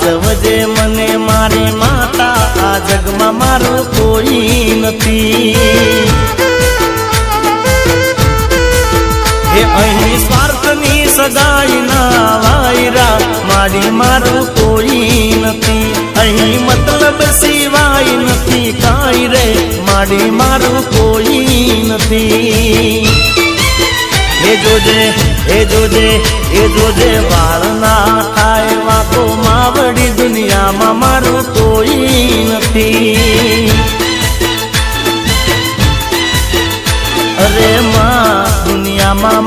સાચવજે મને મારી માતા, આ જગમાં મારું કોઈ નથી. અહીં સ્વાર્થની સગાઈ ના વાયરા, મારી મારું કોઈ નથી. અહીં મતલબ સિવાય નથી કાંઈ રે, મારી મારું કોઈ નથી. એ જોજે એ જોજે એ જોજે દુનિયામાં મારું કોઈ નથી. અરે માં દુનિયામાં